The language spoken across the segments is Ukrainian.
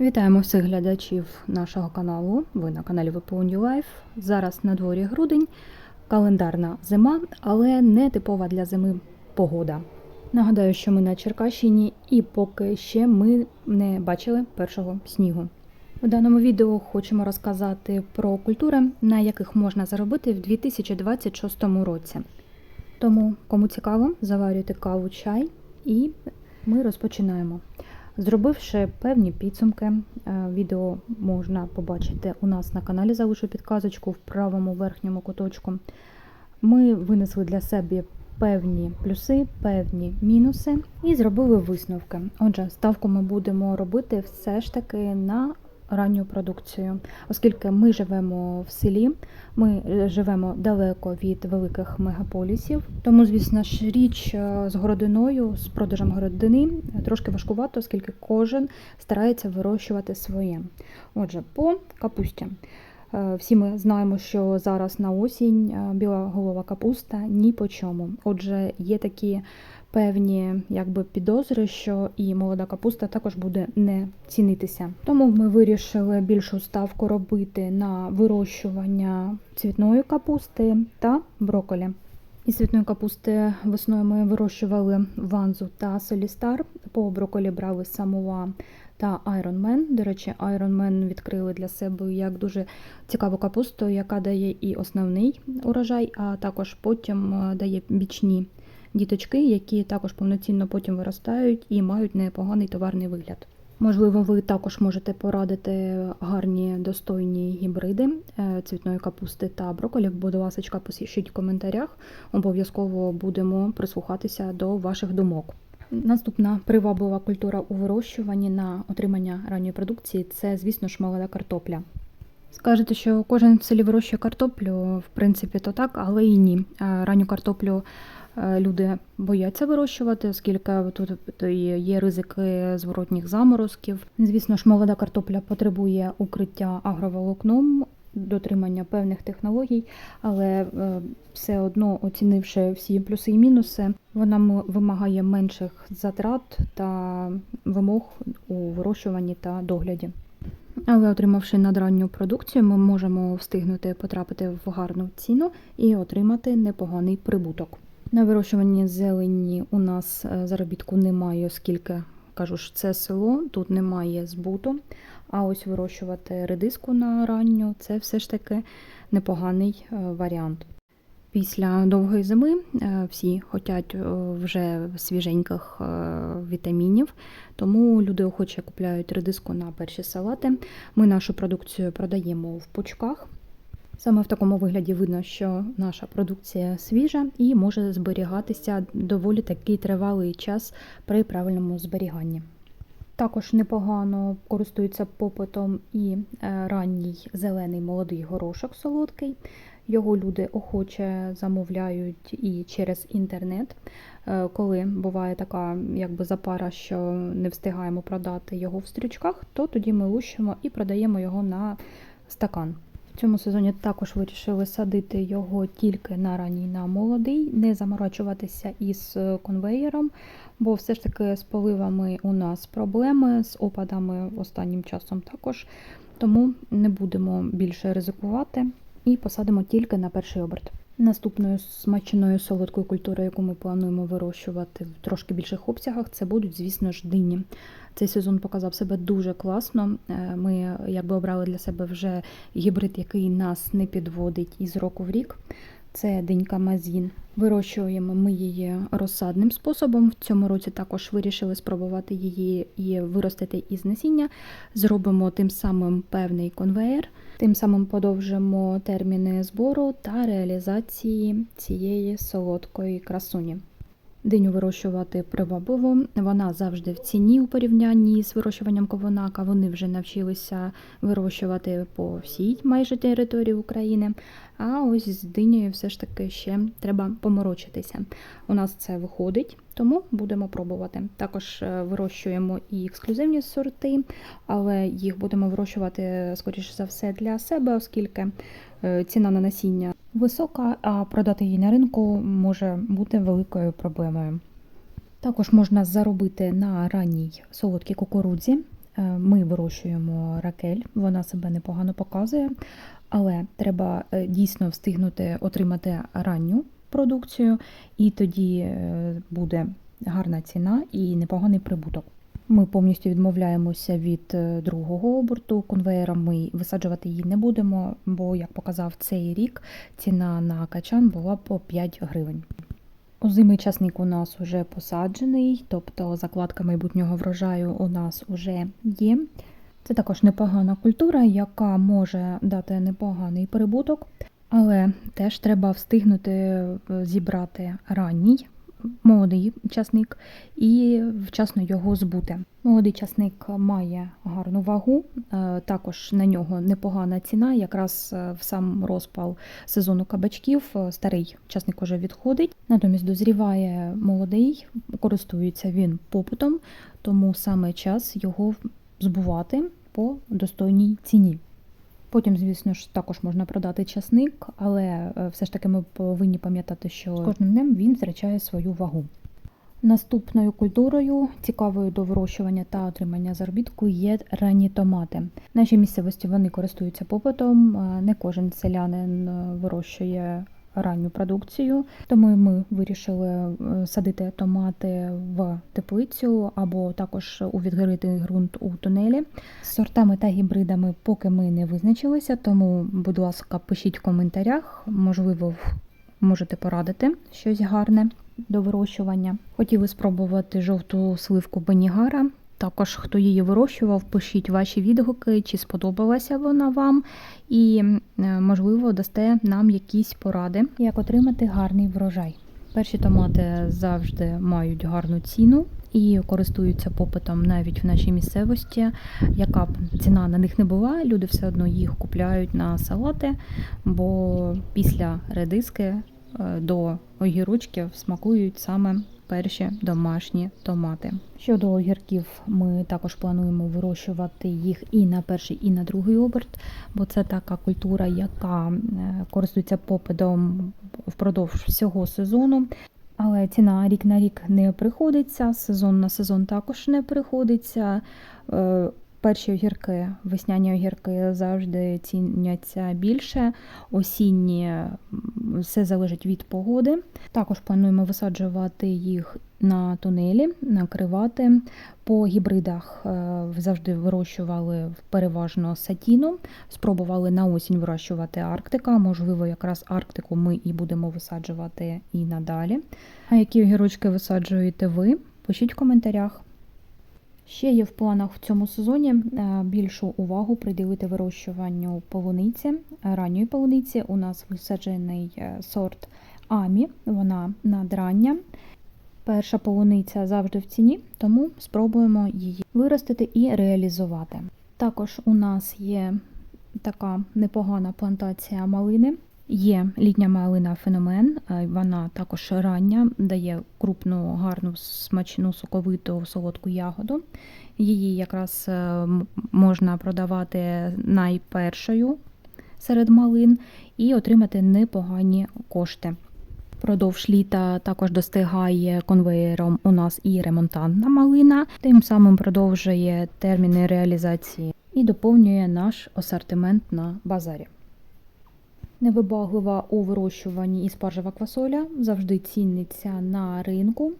Вітаємо всіх глядачів нашого каналу. Ви на каналі ВПО New Life. Зараз на дворі грудень, календарна зима, але не типова для зими погода. Нагадаю, що ми на Черкащині і поки ще ми не бачили першого снігу. У даному відео хочемо розказати про культури, на яких можна заробити в 2026 році. Тому, кому цікаво, заварюйте каву, чай і ми розпочинаємо. Зробивши певні підсумки, е, відео можна побачити у нас на каналі, залишу підказочку в правому верхньому куточку. Ми винесли для себе певні плюси, певні мінуси і зробили висновки. Отже, ставку ми будемо робити все ж таки на ранню продукцію, оскільки ми живемо в селі, ми е, живемо далеко від великих мегаполісів. Тому, звісно ж, річ е, з городиною, з продажем городини трошки важкувато, оскільки кожен старається вирощувати своє. Отже, по капусті. Е, Всі ми знаємо, що зараз на осінь е, біла голова капуста ні по чому. Отже, є такі певні якби, підозри, що і молода капуста також буде не цінитися. Тому ми вирішили більшу ставку робити на вирощування цвітної капусти та брокколі. Із цвітної капусти весною ми вирощували ванзу та солістар. По брокколі брали самуа та Man. До речі, Man відкрили для себе як дуже цікаву капусту, яка дає і основний урожай, а також потім е, дає бічні діточки, які також повноцінно потім виростають і мають непоганий товарний вигляд. Можливо, ви також можете порадити гарні достойні гібриди е, цвітної капусти та брокколі. Будь ласка, пишіть в коментарях. Обов'язково будемо прислухатися до ваших думок. Наступна приваблива культура у вирощуванні на отримання ранньої продукції це, звісно ж, молода картопля. Скажете, що кожен в селі вирощує картоплю, в принципі, то так, але і ні. Ранню картоплю е, люди бояться вирощувати, оскільки тут є ризики зворотніх заморозків. Звісно ж, молода картопля потребує укриття агроволокном, дотримання певних технологій, але е, все одно оцінивши всі плюси і мінуси, вона вимагає менших затрат та вимог у вирощуванні та догляді. Але отримавши надранню продукцію, ми можемо встигнути потрапити в гарну ціну і отримати непоганий прибуток. На вирощуванні зелені у нас е, заробітку немає, оскільки кажу ж, це село, тут немає збуту. А ось вирощувати редиску на ранню це все ж таки непоганий е, варіант. Після довгої зими е, всі хочуть е, вже свіженьких е, вітамінів, тому люди охоче купляють редиску на перші салати. Ми нашу продукцію продаємо в пучках. Саме в такому вигляді видно, що наша продукція свіжа і може зберігатися доволі такий тривалий час при правильному зберіганні. Також непогано користується попитом і ранній зелений молодий горошок солодкий. Його люди охоче замовляють і через інтернет. Е, Коли буває така якби запара, що не встигаємо продати його в стрічках, то тоді ми лущимо і продаємо його на стакан. В цьому сезоні також вирішили садити його тільки на ранній, на молодий, не заморачуватися із е, конвеєром, бо все ж таки з поливами у нас проблеми, з опадами останнім часом також. Тому не будемо більше ризикувати і посадимо тільки на перший оберт. Наступною смачною солодкою культурою, яку ми плануємо вирощувати в трошки більших обсягах, це будуть, звісно ж, дині. Цей сезон показав себе дуже класно. Е, Ми якби обрали для себе вже гібрид, який нас не підводить із року в рік. Це динька Мазін. Вирощуємо ми її розсадним способом. В цьому році також вирішили спробувати її і виростити із насіння. Зробимо тим самим певний конвеєр, тим самим подовжимо терміни збору та реалізації цієї солодкої красуні. Диню вирощувати привабливо. Вона завжди в ціні у порівнянні з вирощуванням ковунака. Вони вже навчилися вирощувати по всій майже території України. А ось з динею все ж таки ще треба поморочитися. У нас це виходить, тому будемо пробувати. Також е, вирощуємо і ексклюзивні сорти, але їх будемо вирощувати, скоріше за все, для себе, оскільки е, ціна на насіння висока, а продати її на ринку може бути великою проблемою. Також можна заробити на ранній солодкій кукурудзі. Е, Ми вирощуємо ракель, вона себе непогано показує, але треба е, дійсно встигнути отримати ранню продукцію, і тоді е, буде гарна ціна і непоганий прибуток. Ми повністю відмовляємося від е, другого оберту конвеєра. Ми висаджувати її не будемо, бо, як показав цей рік, ціна на качан була по 5 гривень. Озимий часник у нас вже посаджений, тобто закладка майбутнього врожаю у нас вже є. Це також непогана культура, яка може дати непоганий прибуток, але теж треба встигнути е, зібрати ранній молодий часник і вчасно його збути. Молодий часник має гарну вагу, е, також на нього непогана ціна. Якраз е, в сам розпал сезону кабачків старий часник уже відходить. Натомість дозріває молодий, користується він попитом, тому саме час його збувати по достойній ціні. Потім, звісно ж, також можна продати часник, але е, все ж таки ми повинні пам'ятати, що з кожним днем він втрачає свою вагу. Наступною культурою, цікавою до вирощування та отримання заробітку, є ранні томати. Нашій місцевості вони користуються попитом. е, Не кожен селянин е, вирощує ранню продукцію, тому ми вирішили е, садити томати в теплицю або також у відкритий ґрунт у тунелі. З сортами та гібридами поки ми не визначилися, тому, будь ласка, пишіть в коментарях, можливо, можете порадити щось гарне до вирощування. Хотіли спробувати жовту сливку Бенігара. Також, хто її вирощував, пишіть ваші відгуки, чи сподобалася вона вам, і, е, можливо, дасте нам якісь поради, як отримати гарний врожай. Перші томати завжди мають гарну ціну і користуються попитом навіть в нашій місцевості. Яка б ціна на них не була, люди все одно їх купляють на салати, бо після редиски е, до огірочків смакують саме перші домашні томати. Щодо огірків, ми також плануємо вирощувати їх і на перший, і на другий оберт, бо це така культура, яка е, користується попитом впродовж всього сезону. Але ціна рік на рік не приходиться, сезон на сезон також не приходиться. Перші огірки, весняні огірки завжди ціняться більше. Осінні все залежить від погоди. Також плануємо висаджувати їх на тунелі, накривати. По гібридах е, завжди вирощували переважно сатіну. Спробували на осінь вирощувати Арктика. Можливо, якраз Арктику ми і будемо висаджувати і надалі. А які огірочки висаджуєте ви? Пишіть в коментарях. Ще є в планах в цьому сезоні е, більшу увагу приділити вирощуванню полуниці, ранньої полуниці. У нас висаджений е, сорт Амі, вона надрання. Перша полуниця завжди в ціні, тому спробуємо її виростити і реалізувати. Також у нас є така непогана плантація малини. Є літня малина феномен, вона також рання, дає крупну, гарну, смачну, соковиту, солодку ягоду. Її якраз е, можна продавати найпершою серед малин і отримати непогані кошти. Продовж літа також достигає конвеєром у нас і ремонтантна малина, тим самим продовжує терміни реалізації і доповнює наш асортимент на базарі. Невибаглива у вирощуванні і спаржева квасоля завжди ціниться на ринку,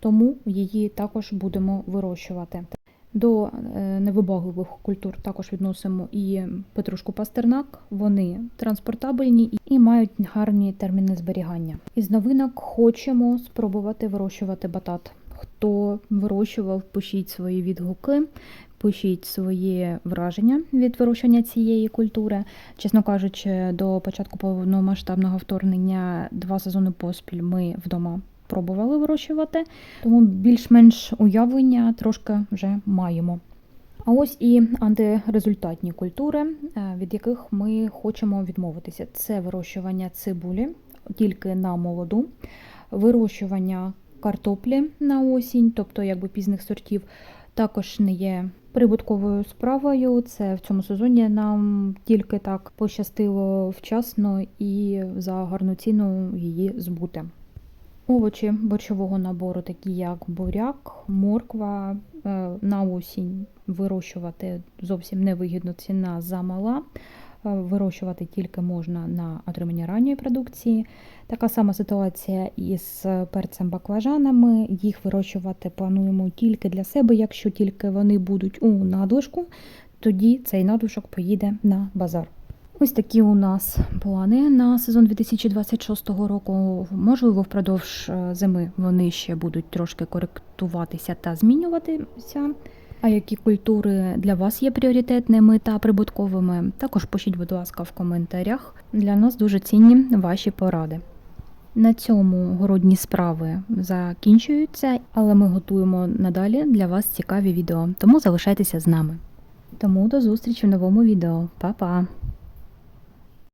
тому її також будемо вирощувати. До е, невибагливих культур також відносимо і петрушку пастернак. Вони транспортабельні і- і мають гарні терміни зберігання. Із новинок хочемо спробувати вирощувати батат. Хто вирощував, пишіть свої відгуки, пишіть свої враження від вирощення цієї культури. Чесно кажучи, до початку повномасштабного вторгнення два сезони поспіль ми вдома пробували вирощувати, тому більш-менш уявлення трошки вже маємо. А ось і антирезультатні культури, е, від яких ми хочемо відмовитися. Це вирощування цибулі тільки на молоду, вирощування картоплі на осінь, тобто якби пізних сортів, також не є прибутковою справою. Це в цьому сезоні нам тільки так пощастило вчасно і за гарну ціну її збути. Овочі борщового набору, такі як буряк, морква, е, на осінь вирощувати зовсім невигідно, ціна замала. Е, Вирощувати тільки можна на отримання ранньої продукції. Така сама ситуація із перцем баклажанами. Їх вирощувати плануємо тільки для себе. Якщо тільки вони будуть у надлишку, тоді цей надлишок поїде на базар. Ось такі у нас плани на сезон 2026 року. Можливо, впродовж е, зими вони ще будуть трошки коректуватися та змінюватися. А які культури для вас є пріоритетними та прибутковими? Також пишіть, будь ласка, в коментарях. Для нас дуже цінні ваші поради. На цьому городні справи закінчуються, але ми готуємо надалі для вас цікаві відео, тому залишайтеся з нами. Тому до зустрічі в новому відео. Па-па!